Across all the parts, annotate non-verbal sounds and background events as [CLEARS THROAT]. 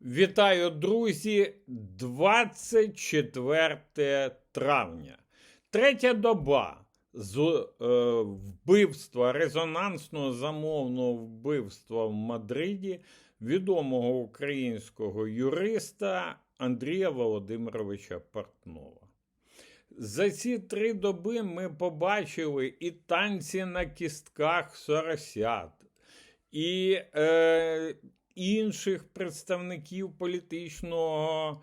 Вітаю, друзі! 24 травня. Третя доба з е, вбивства, резонансного замовного вбивства в Мадриді відомого українського юриста Андрія Володимировича Портнова. За ці три доби ми побачили і танці на кістках соросят, і е, інших представників політичного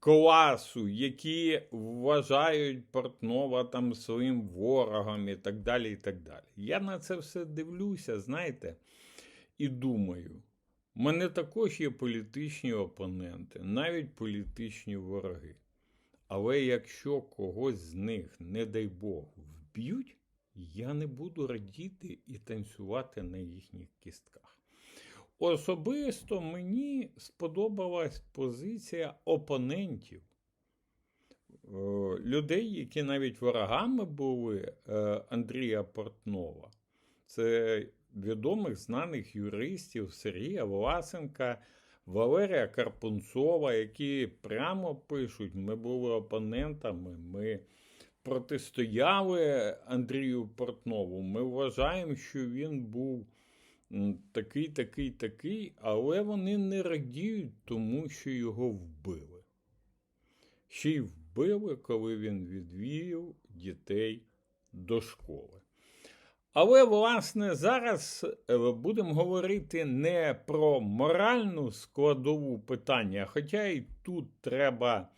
класу, які вважають Портнова там своїм ворогом і так далі. і так далі. Я на це все дивлюся, знаєте, і думаю. У мене також є політичні опоненти, навіть політичні вороги. Але якщо когось з них, не дай Бог, вб'ють, я не буду радіти і танцювати на їхніх кістках. Особисто мені сподобалась позиція опонентів, е, людей, які навіть ворогами були е, Андрія Портнова. Це відомих знаних юристів Сергія Власенка, Валерія Карпунцова, які прямо пишуть: ми були опонентами, ми протистояли Андрію Портнову. Ми вважаємо, що він був такий, такий, такий, але вони не радіють тому, що його вбили. Ще й вбили, коли він відвів дітей до школи. Але, власне, зараз е, будемо говорити не про моральну складову питання, хоча і тут треба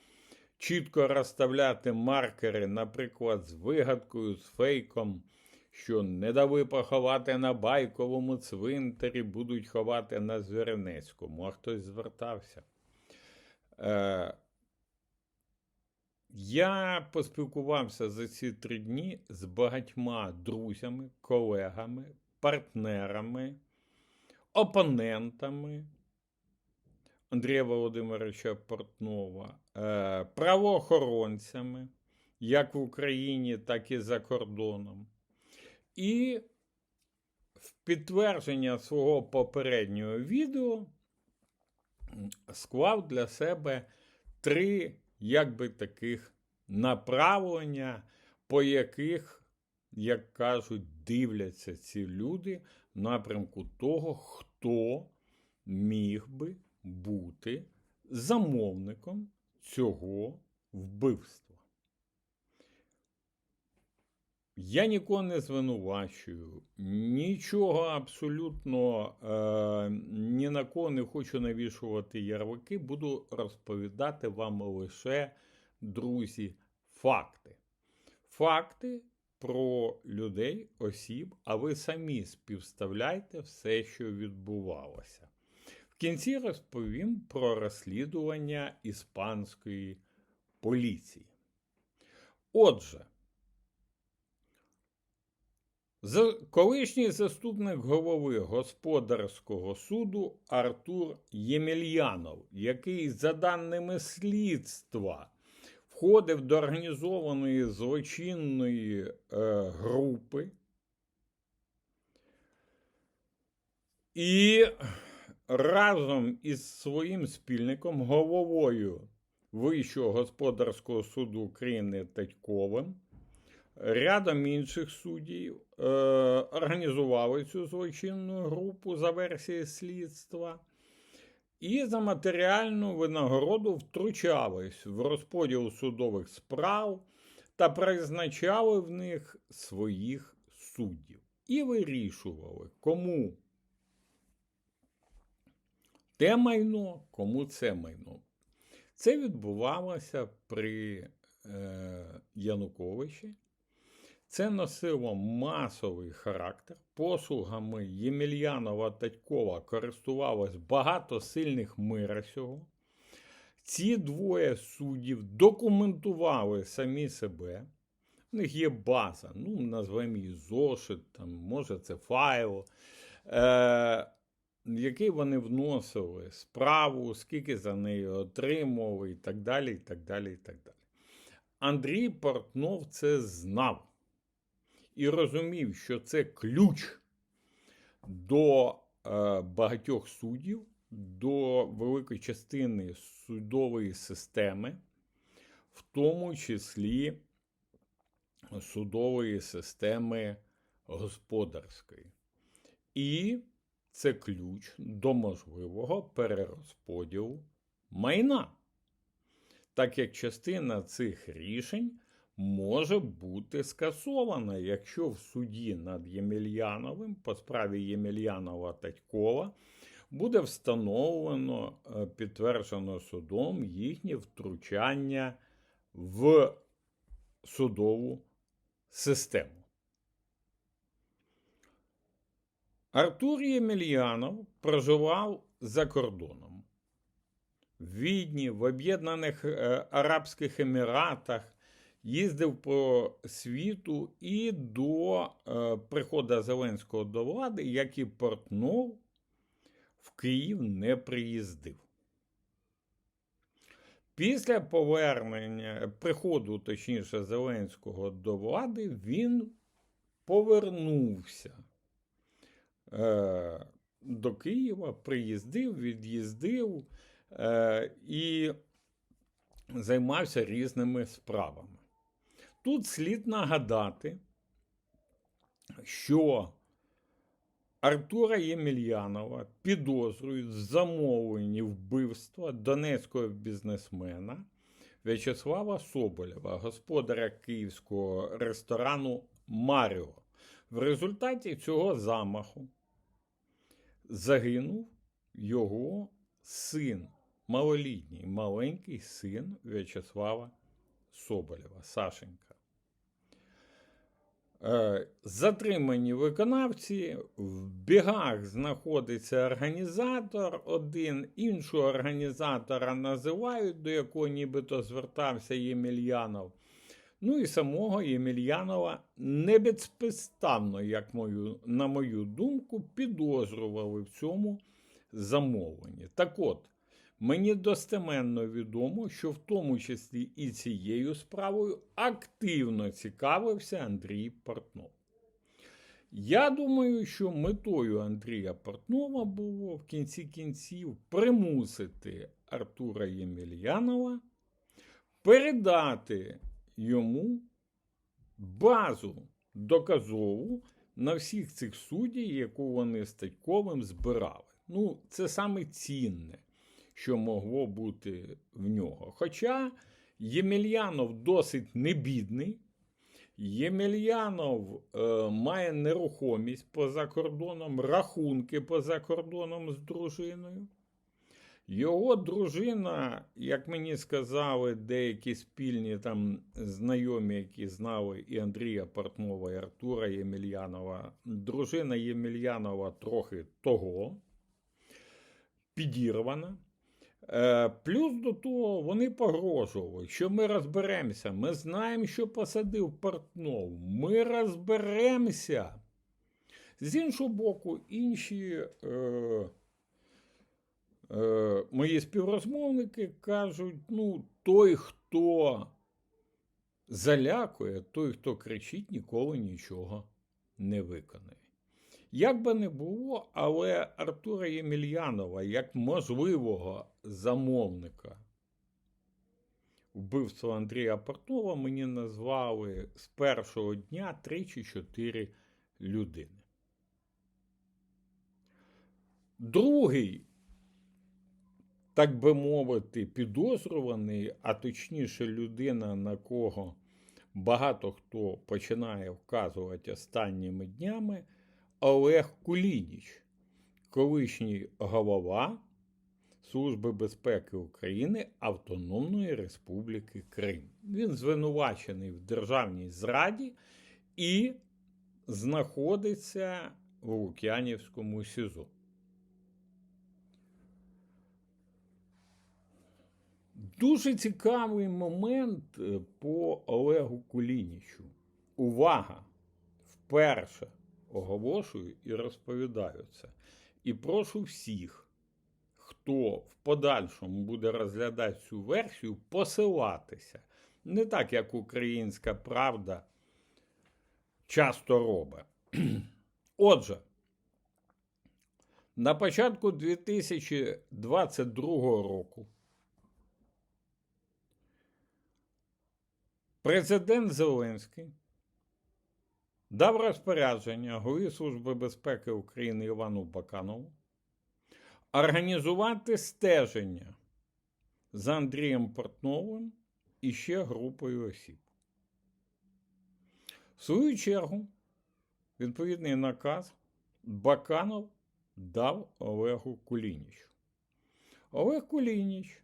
чітко розставляти маркери, наприклад, з вигадкою, з фейком, що не дави поховати на байковому цвинтарі, будуть ховати на Звернецькому, а хтось звертався. Е, я поспілкувався за ці три дні з багатьма друзями, колегами, партнерами, опонентами Андрія Володимировича Портнова, е, правоохоронцями, як в Україні, так і за кордоном. І в підтвердження свого попереднього відео склав для себе три якби таких направлення, по яких, як кажуть, дивляться ці люди в напрямку того, хто міг би бути замовником цього вбивства. Я нікого не звинувачую, нічого абсолютно е, ні на кого не хочу навішувати ярлики. Буду розповідати вам лише, друзі, факти. Факти про людей, осіб, а ви самі співставляйте все, що відбувалося. В кінці розповім про розслідування іспанської поліції. Отже, колишній заступник голови господарського суду Артур Ємельянов, який, за даними слідства, входив до організованої злочинної е, групи і разом із своїм спільником, головою Вищого господарського суду України Татьковим, рядом інших суддів е, організували цю злочинну групу за версією слідства і за матеріальну винагороду втручались в розподіл судових справ та призначали в них своїх суддів і вирішували, кому те майно, кому це майно. Це відбувалося при е, Януковичі. Це носило масовий характер. Послугами Ємельянова Татькова користувалось багато сильних мира сього. Ці двоє суддів документували самі себе. У них є база, ну, назвемо її зошит, там, може, це файл, е, який вони вносили справу, скільки за неї отримували, і так далі. і так далі, і так далі. Андрій Портнов це знав і розумів, що це ключ до е, багатьох суддів, до великої частини судової системи, в тому числі судової системи господарської. І це ключ до можливого перерозподілу майна, так як частина цих рішень може бути скасована, якщо в суді над Ємельяновим по справі Ємельянова Татькова буде встановлено, е, підтверджено судом їхнє втручання в судову систему. Артур Ємельянов проживав за кордоном. В Відні, в Об'єднаних е, Арабських Еміратах, їздив по світу і до е, приходу Зеленського до влади, як і Портнов, в Київ не приїздив. Після повернення, приходу, точніше, Зеленського до влади, він повернувся е, до Києва, приїздив, від'їздив е, і займався різними справами. Тут слід нагадати, що Артура Ємельянова підозрюють в замовленні вбивства донецького бізнесмена В'ячеслава Соболєва, господаря київського ресторану Маріо. В результаті цього замаху загинув його син, малолітній маленький син В'ячеслава Соболєва, Сашенька. Е, затримані виконавці, в бігах знаходиться організатор один, іншого організатора називають, до якого нібито звертався Ємельянов. Ну і самого Ємельянова не безпідставно, як мою, на мою думку, підозрювали в цьому замовленні. Так от, Мені достеменно відомо, що в тому числі і цією справою активно цікавився Андрій Портнов. Я думаю, що метою Андрія Портнова було в кінці кінців примусити Артура Ємельянова передати йому базу доказову на всіх цих суддів, яку вони з Татьковим збирали. Ну, це саме цінне що могло бути в нього. Хоча Ємельянов досить небідний, Ємельянов е, має нерухомість поза кордоном, рахунки поза кордоном з дружиною. Його дружина, як мені сказали, деякі спільні там знайомі, які знали і Андрія Портнова, і Артура Ємельянова, дружина Ємельянова трохи того підірвана. Е, плюс до того вони погрожували, що ми розберемося. Ми знаємо, що посадив Портнов. Ми розберемося. З іншого боку, інші е, е, мої співрозмовники кажуть: ну, той, хто залякує, той, хто кричить, ніколи нічого не виконає. Як би не було, але Артура Ємельянова як можливого замовника вбивства Андрія Портнова мені назвали з першого дня три чи чотири людини. Другий, так би мовити, підозрюваний, а точніше, людина, на кого багато хто починає вказувати останніми днями. Олег Кулініч, колишній голова Служби безпеки України Автономної Республіки Крим. Він звинувачений в державній зраді і знаходиться в Лук'янівському СІЗО. Дуже цікавий момент е, по Олегу Кулінічу. Увага! Вперше оголошую і розповідаю це. І прошу всіх, хто в подальшому буде розглядати цю версію, посилатися. Не так, як українська правда часто робить. [CLEARS THROAT] Отже, На початку 2022 року президент Зеленський дав розпорядження Голові Служби безпеки України Івану Баканову організувати стеження за Андрієм Портновим і ще групою осіб. В свою чергу, відповідний наказ Баканов дав Олегу Кулінічу. Олег Кулініч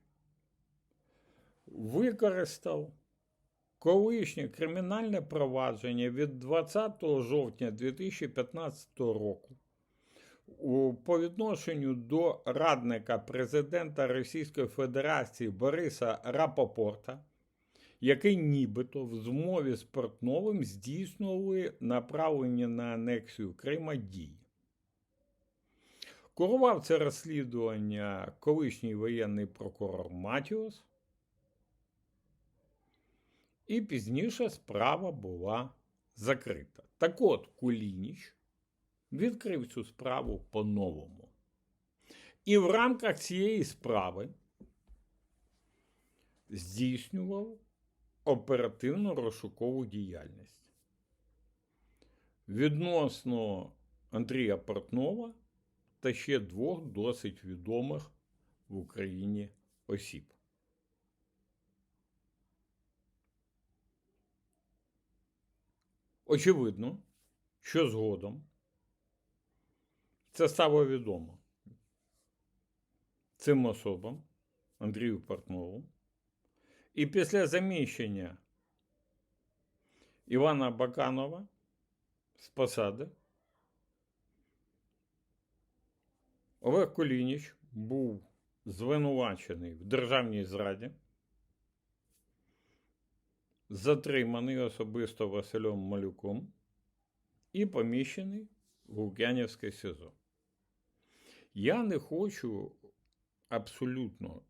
використав колишнє кримінальне провадження від 20 жовтня 2015 року по відношенню до радника президента Російської Федерації Бориса Рапопорта, який нібито в змові з Портновим здійснювали направлені на анексію Крима дії. Курував це розслідування колишній воєнний прокурор Матіос, і пізніше справа була закрита. Так от Кулініч відкрив цю справу по-новому. І в рамках цієї справи здійснював оперативно розшукову діяльність. Відносно Андрія Портнова та ще двох досить відомих в Україні осіб. Очевидно, що згодом це стало відомо цим особам, Андрію Портнову, і після заміщення Івана Баканова з посади Олег Кулініч був звинувачений в державній зраді, затриманий особисто Василем Малюком і поміщений в Лук'янівське СІЗО. Я не хочу абсолютно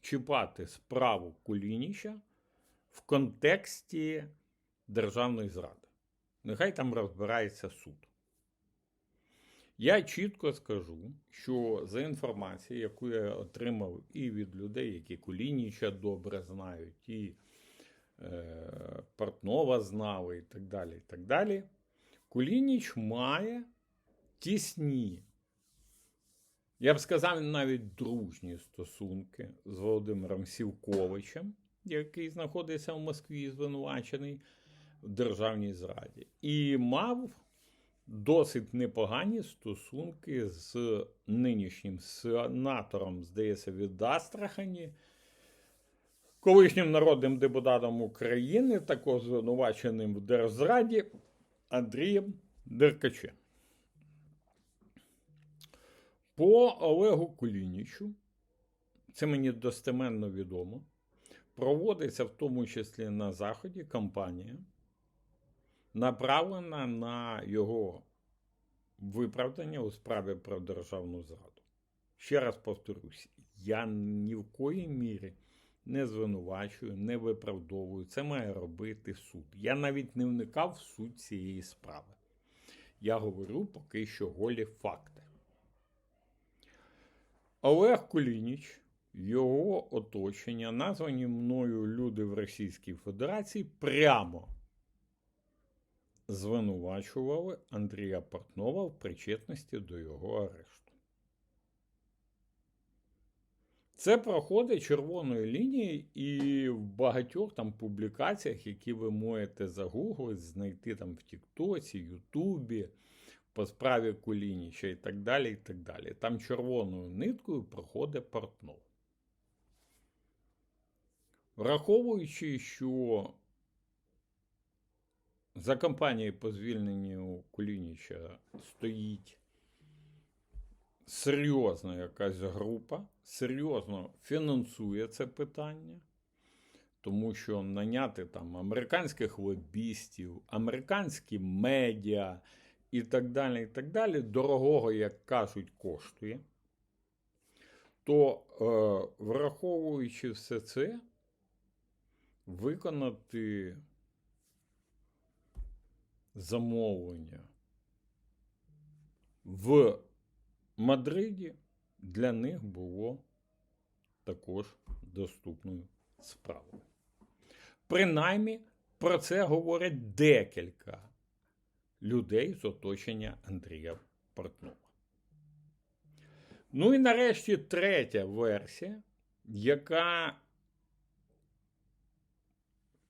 чіпати справу Кулініча в контексті державної зради. Нехай там розбирається суд. Я чітко скажу, що за інформацією, яку я отримав і від людей, які Кулініча добре знають, і е, Портнова знали, і так далі. і так далі, Кулініч має тісні, я б сказав, навіть дружні стосунки з Володимиром Сівковичем, який знаходиться в Москві, звинувачений в державній зраді, і мав досить непогані стосунки з нинішнім сенатором, здається, від Астрахані, колишнім народним депутатом України, також звинуваченим в держзраді Андрієм Деркачем. По Олегу Кулінічу, це мені достеменно відомо, проводиться в тому числі на Заході кампанія, направлена на його виправдання у справі про державну зраду. Ще раз повторюсь, я ні в коїй мірі не звинувачую, не виправдовую. Це має робити суд. Я навіть не вникав в суть цієї справи. Я говорю поки що голі факти. Олег Кулініч, його оточення, названі мною люди в Російській Федерації, прямо звинувачували Андрія Портнова в причетності до його арешту. Це проходить червоною лінією, і в багатьох там публікаціях, які ви можете загуглити, знайти там в Тіктоці, Ютубі, по справі Кулініча і так далі. і так далі. Там червоною ниткою проходить Портнов. Враховуючи, що за кампанією по звільненню Кулініча стоїть серйозна якась група, серйозно фінансує це питання, тому що наняти там американських лобістів, американські медіа і так далі, і так далі, дорогого, як кажуть, коштує, то, е, враховуючи все це, виконати замовлення в Мадриді для них було також доступною справою. Принаймні, про це говорять декілька людей з оточення Андрія Портнова. Ну і нарешті третя версія, яка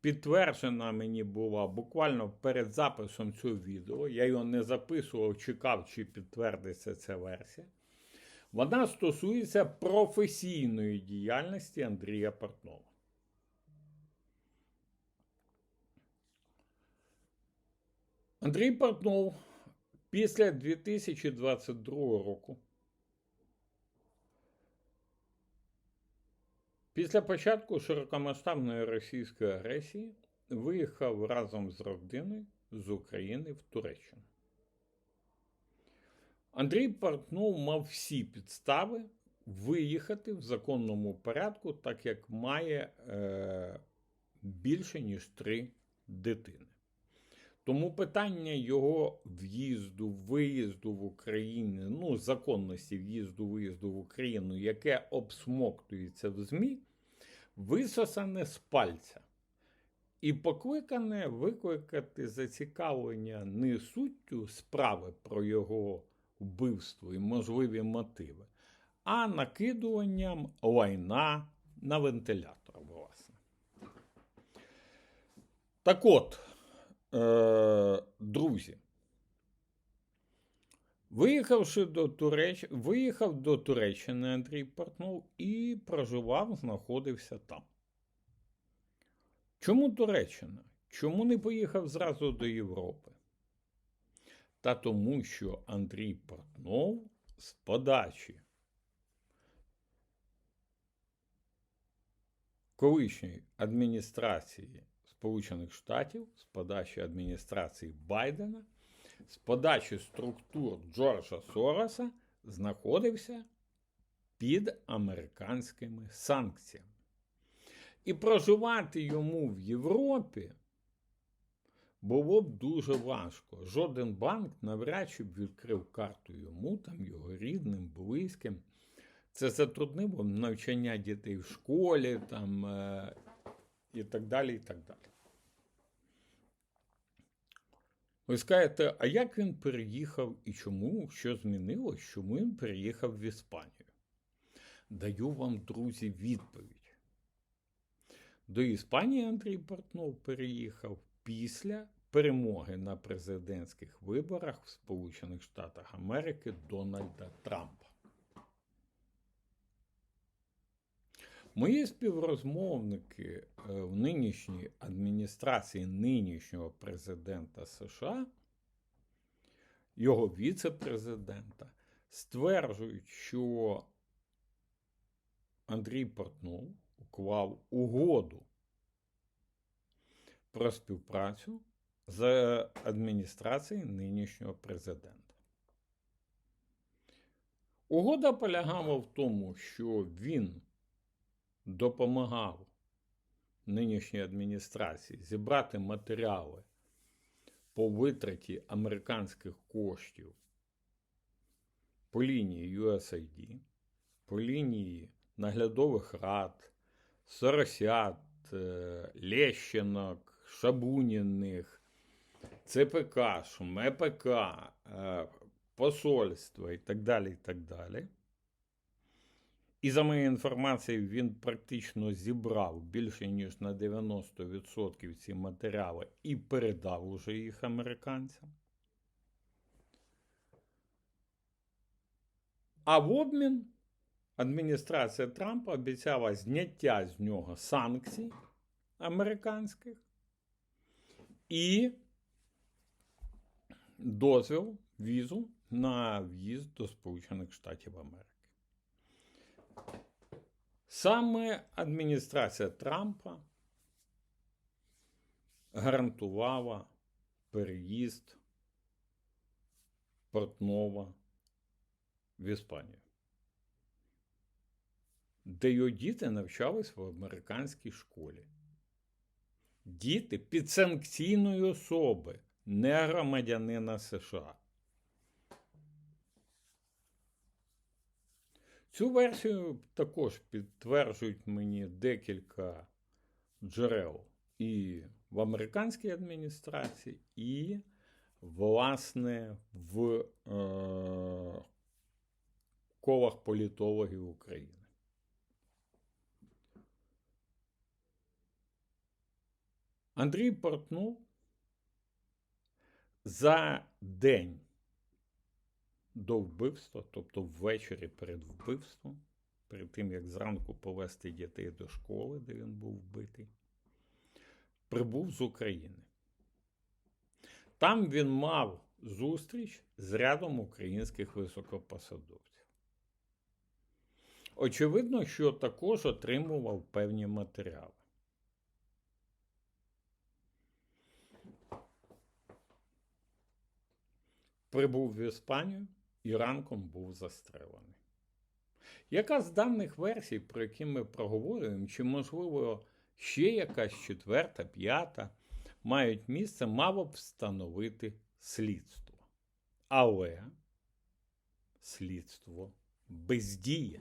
підтверджена мені була буквально перед записом цього відео. Я його не записував, чекав, чи підтвердиться ця версія. Вона стосується професійної діяльності Андрія Портнова. Андрій Портнов після 2022 року, після початку широкомасштабної російської агресії, виїхав разом з родиною з України в Туреччину. Андрій Портнов мав всі підстави виїхати в законному порядку, так як має е, більше ніж три дитини. Тому питання його в'їзду, виїзду в Україну, ну, законності в'їзду, виїзду в Україну, яке обсмоктується в ЗМІ, висосане з пальця. І покликане викликати зацікавлення не суттю справи про його вбивство і можливі мотиви, а накидуванням лайна на вентилятор, власне. Так от, е- друзі, виїхавши до Туреч... виїхав до Туреччини Андрій Портнов і проживав, знаходився там. Чому Туреччина? Чому не поїхав зразу до Європи? Та тому, що Андрій Портнов з подачі колишньої адміністрації Сполучених Штатів, з подачі адміністрації Байдена, з подачі структур Джорджа Сороса знаходився під американськими санкціями. І проживати йому в Європі було б дуже важко. Жоден банк навряд чи б відкрив карту йому, там його рідним, близьким. Це затруднило навчання дітей в школі там, е, і так далі. і так далі. Ви скажете, а як він переїхав і чому? Що змінилось? Чому він переїхав в Іспанію? Даю вам, друзі, відповідь. До Іспанії Андрій Портнов переїхав після перемоги на президентських виборах в Сполучених Штатах Америки Дональда Трампа. Мої співрозмовники е, в нинішній адміністрації нинішнього президента США, його віце-президента, стверджують, що Андрій Портнов уклав угоду про співпрацю з адміністрацією нинішнього президента. Угода полягала в тому, що він допомагав нинішній адміністрації зібрати матеріали по витраті американських коштів по лінії USAID, по лінії наглядових рад, Соросят, е, Лещинок, Шабуніних, ЦПК, ШМПК, е, посольства і так далі. і так далі. І за моєю інформацією, він практично зібрав більше, ніж на 90% ці матеріали і передав уже їх американцям. А в обмін адміністрація Трампа обіцяла зняття з нього санкцій американських і дозвіл візу на в'їзд до Сполучених Штатів Америки. Саме адміністрація Трампа гарантувала переїзд Портнова в Іспанію, де його діти навчались в американській школі. Діти підсанкційної особи, не громадянина США. Цю версію також підтверджують мені декілька джерел і в американській адміністрації, і, власне, в е, колах політологів України. Андрій Портнов за день до вбивства, тобто ввечері перед вбивством, перед тим як зранку повести дітей до школи, де він був вбитий, прибув з України. Там він мав зустріч з рядом українських високопосадовців. Очевидно, що також отримував певні матеріали. Прибув в Іспанію і ранком був застрелений. Яка з даних версій, про які ми проговорюємо, чи, можливо, ще якась четверта, п'ята, мають місце, мало б встановити слідство. Але слідство бездіє.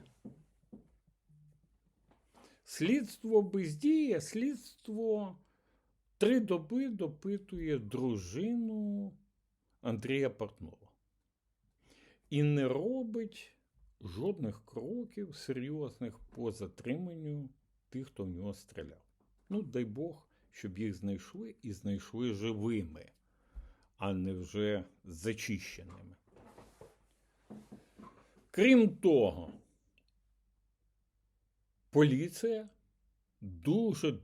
Слідство бездіє, слідство три доби допитує дружину Андрія Портнова. І не робить жодних кроків серйозних по затриманню тих, хто в нього стріляв. Ну, дай Бог, щоб їх знайшли і знайшли живими, а не вже зачищеними. Крім того, поліція дуже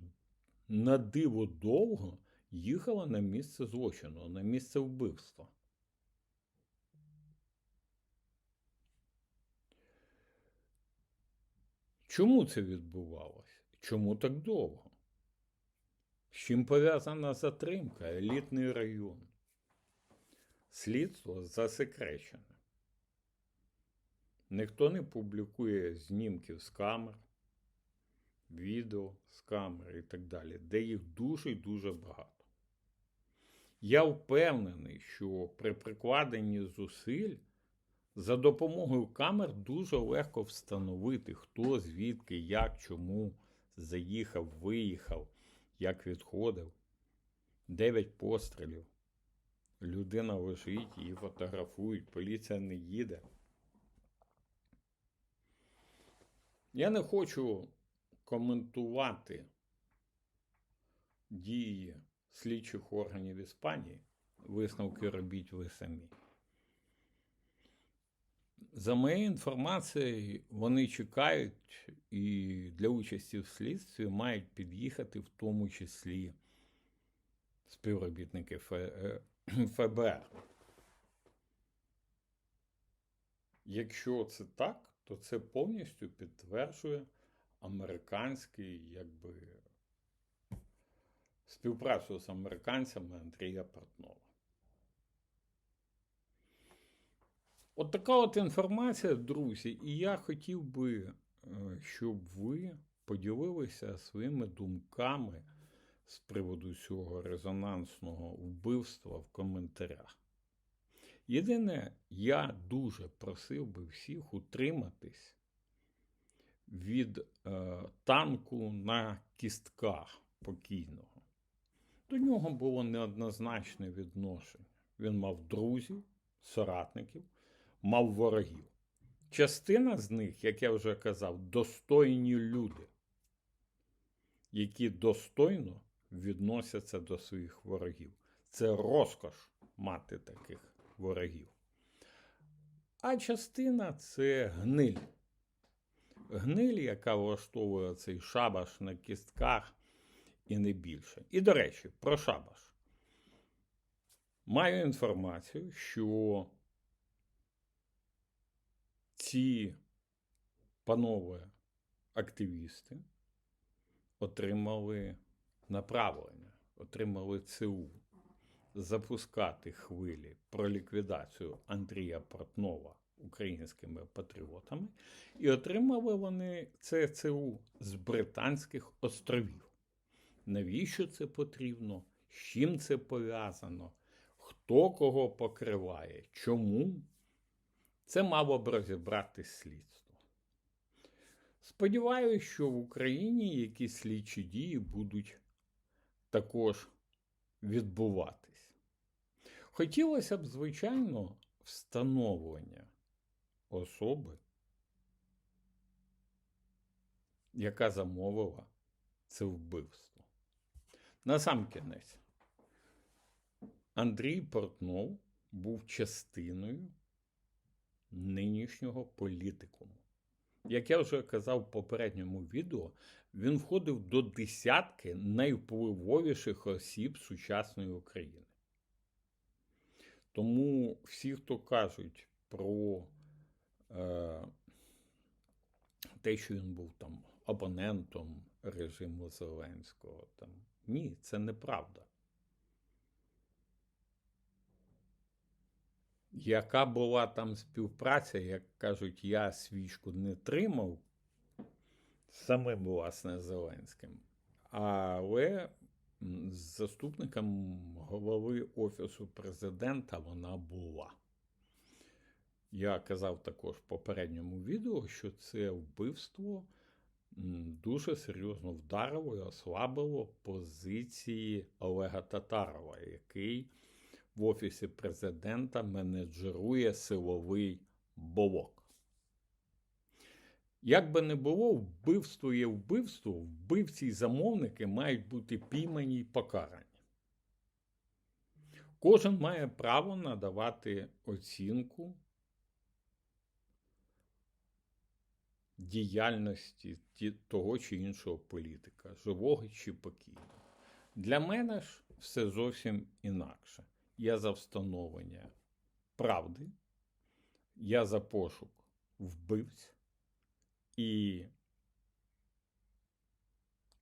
на диво довго їхала на місце злочину, на місце вбивства. Чому це відбувалося? Чому так довго? З чим пов'язана затримка, елітний район? Слідство засекречене. Ніхто не публікує знімків з камер, відео з камер і так далі, де їх дуже і дуже багато. Я впевнений, що при прикладенні зусиль за допомогою камер дуже легко встановити, хто звідки, як, чому заїхав, виїхав, як відходив. Дев'ять пострілів. Людина лежить, її фотографують, поліція не їде. Я не хочу коментувати дії слідчих органів Іспанії. Висновки робіть ви самі. За моєю інформацією, вони чекають і для участі в слідстві мають під'їхати в тому числі співробітники ФБР. [CLEARS THROAT] Якщо це так, то це повністю підтверджує американський, якби співпрацю з американцями Андрія Портнова. От така от інформація, друзі, і я хотів би, щоб ви поділилися своїми думками з приводу цього резонансного вбивства в коментарях. Єдине, я дуже просив би всіх утриматись від е, танку на кістках покійного. До нього було неоднозначне відношення. Він мав друзів, соратників, мав ворогів. Частина з них, як я вже казав, достойні люди, які достойно відносяться до своїх ворогів. Це розкош мати таких ворогів. А частина це гниль. Гниль, яка влаштовує цей шабаш на кістках і не більше. І, до речі, про шабаш. Маю інформацію, що ці панове активісти отримали направлення, отримали ЦУ запускати хвилі про ліквідацію Андрія Портнова українськими патріотами, і отримали вони це ЦУ з Британських островів. Навіщо це потрібно? З чим це пов'язано? Хто кого покриває? Чому? Це мало б розібрати слідство. Сподіваюсь, що в Україні якісь слідчі дії будуть також відбуватись. Хотілося б, звичайно, встановлення особи, яка замовила це вбивство. Насамкінець, Андрій Портнов був частиною нинішнього політикуму. Як я вже казав в попередньому відео, він входив до десятки найвпливовіших осіб сучасної України. Тому всі, хто кажуть про е, те, що він був там опонентом режиму Зеленського, там, ні, це неправда. Яка була там співпраця, як кажуть, я свічку не тримав самим, власне, Зеленським, але з заступником голови Офісу президента вона була. Я казав також в попередньому відео, що це вбивство дуже серйозно вдарило і ослабило позиції Олега Татарова, який в Офісі президента менеджерує силовий болок. Як би не було, вбивство є вбивство, вбивці й замовники мають бути піймані й покарані. Кожен має право надавати оцінку діяльності того чи іншого політика, живого чи покійного. Для мене ж все зовсім інакше. Я за встановлення правди, я за пошук вбивць і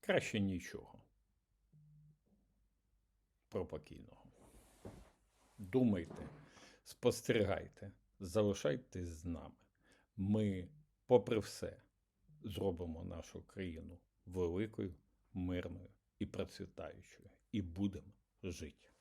краще нічого про покійного. Думайте, спостерігайте, залишайтесь з нами. Ми, попри все, зробимо нашу країну великою, мирною і процвітаючою, і будемо жити.